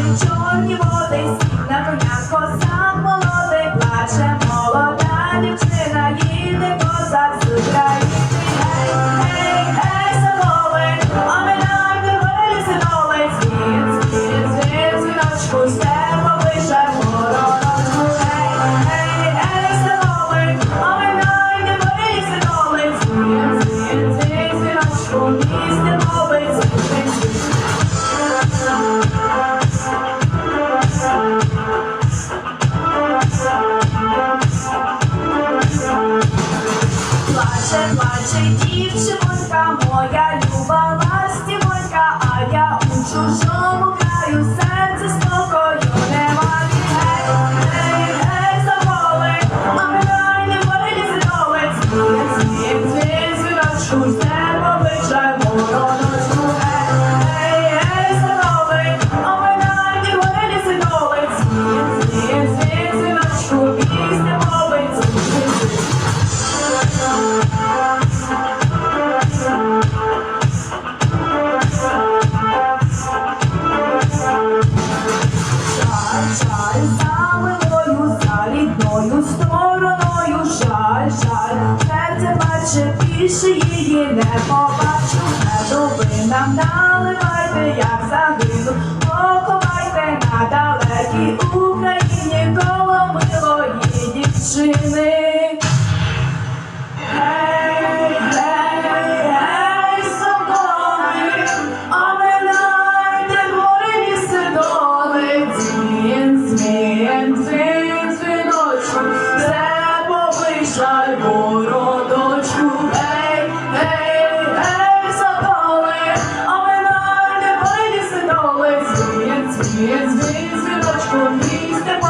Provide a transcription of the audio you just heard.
чорні води, на коня. Ще плаче дівчинка моя. більше її не побачу, не дуби нам наливайте, як загиду, поховайте на далекій Україні коло милої дівчини. Please